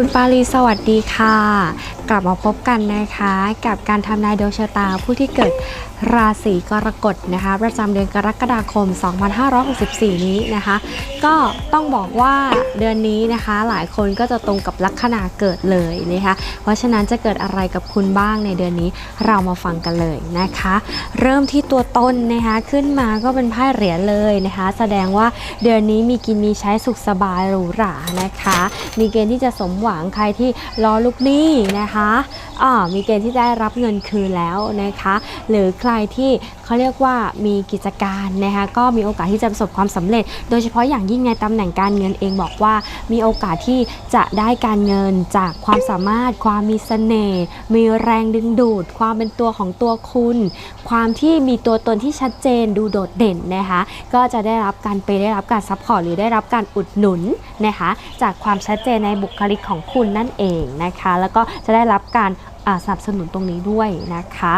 คุณปาลีสวัสดีค่ะ กลับมาพบกันนะคะ กับการทำนายดวงชะตาผู้ที่เกิดราศีกรกฎนะคะ ประจำเดือนกรกฎาคม 2564 นี้นะคะ ก็ต้องบอกว่าเดือนนี้นะคะ หลายคนก็จะตรงกับลัคนาเกิดเลยนะคะ เพราะฉะนั้นจะเกิดอะไรกับคุณบ้างในเดือนนี้เรามาฟังกันเลยนะคะ เริ่มที่ตัวตนนะคะขึ้นมาก็เป็นไพ่เหรียญเลยนะคะ แสดงว่าเดือนนี้มีกินมีใช้สุขสบายหรูหรานะคะ มีเกณฑ์ที่จะสมหวังวังใครที่รอลูกหนี้นะคะมีเกณฑ์ที่ได้รับเงินคืนแล้วนะคะ หรือใครที่เขาเรียกว่ามีกิจการนะคะก็มีโอกาสที่จะประสบความสำเร็จ โดยเฉพาะอย่างยิ่งในตำแหน่งการเงินเองบอกว่า มีโอกาสที่จะได้การเงินจากความสามารถ ความมีเสน่ห์มีแรงดึงดูด ความเป็นตัวของตัวคุณ ความที่มีตัวตนที่ชัดเจนดูโดดเด่นนะคะก็จะได้รับการไปได้รับการซัพพอร์ตหรือได้รับการอุดหนุนนะคะจากความชัดเจนในบุคลิกของคุณนั่นเองนะคะ แล้วก็จะได้รับการสนับสนุนตรงนี้ด้วยนะคะ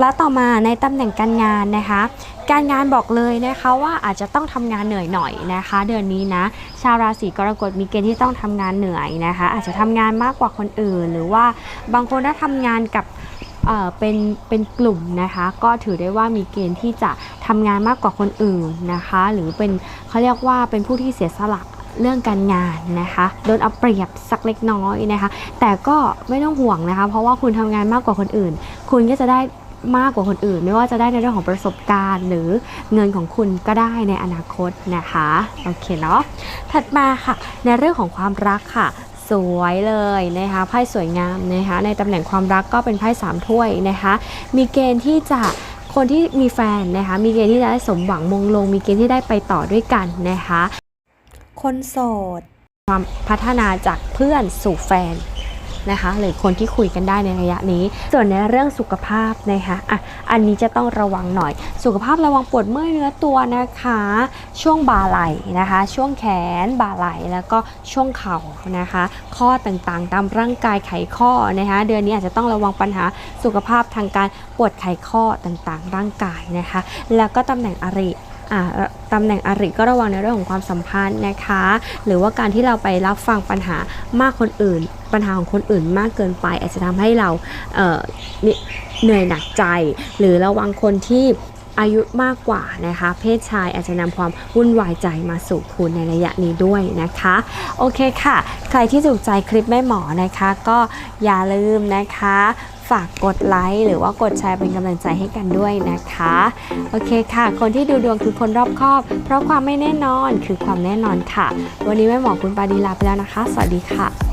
แล้วต่อมาในตำแหน่งการงานนะคะ การงานบอกเลยนะคะว่าอาจจะต้องทำงานเหนื่อยหน่อยนะคะ เดือนนี้นะ ชาวราศีกรกฎมีเกณฑ์ที่ต้องทำงานเหนื่อยนะคะ อาจจะทำงานมากกว่าคนอื่น หรือว่าบางคนถ้าทำงานกับเป็นเป็นกลุ่มนะคะ ก็ถือได้ว่ามีเกณฑ์ที่จะทำงานมากกว่าคนอื่นนะคะ หรือเป็นเขาเรียกว่าเป็นผู้ที่เสียสละ เรื่องการงานนะคะโดนเอาเปรียบสักเล็กน้อยนะคะ แต่ก็ไม่ต้องห่วงนะคะ เพราะว่าคุณทำงานมากกว่าคนอื่น คุณก็จะได้มากกว่าคนอื่น ไม่ว่าจะได้ในเรื่องของประสบการณ์ หรือเงินของคุณก็ได้ในอนาคตนะคะโอเคเนาะถัดมาค่ะ ในเรื่องของความรักค่ะสวยเลยนะคะไพ่สวยงามนะคะในตำแหน่งความรักก็เป็นไพ่สามถ้วยนะคะมีเกณฑ์ที่จะคนที่มีแฟนนะคะมีเกณฑ์ที่จะได้สมหวังมงลง มีเกณฑ์ที่ได้ไปต่อด้วยกันนะคะ คนโสด ความพัฒนาจากเพื่อนสู่แฟนนะคะหรือคนที่คุยกันได้ในระยะนี้ ส่วนในเรื่องสุขภาพนะคะอะอันนี้จะต้องระวังหน่อย สุขภาพระวังปวดเมื่อยเนื้อตัวนะคะ ช่วงบ่าไหล่นะคะ ช่วงแขนบ่าไหล่แล้วก็ช่วงเข่านะคะ ข้อต่างๆ ตามร่างกายไขข้อนะคะเดือนนี้อาจจะต้องระวังปัญหาสุขภาพทางการปวดไขข้อต่างๆ ร่างกายนะคะ แล้วก็ตำแหน่งอริ ตำแหน่งอริก็ระวังในเรื่องของความสัมพันธ์นะคะ หรือว่าการที่เราไปรับฟังปัญหามากคนอื่น ปัญหาของคนอื่นมากเกินไป อาจจะทำให้เราเเหนื่อยหนักใจ หรือระวังคนที่ อายุมากกว่านะคะ เพศชายอาจจะนำความวุ่นวายใจมาสู่คุณในระยะนี้ด้วยนะคะ โอเคค่ะ ใครที่ถูกใจคลิปแม่หมอนะคะ ก็อย่าลืมนะคะ ฝากกดไลค์หรือว่ากดแชร์เป็นกำลังใจให้กันด้วยนะคะ โอเคค่ะ คนที่ดูดวงคือคนรอบคอบ เพราะความไม่แน่นอนคือความแน่นอนค่ะ วันนี้แม่หมอคุณปาดีลาไปแล้วนะคะ สวัสดีค่ะ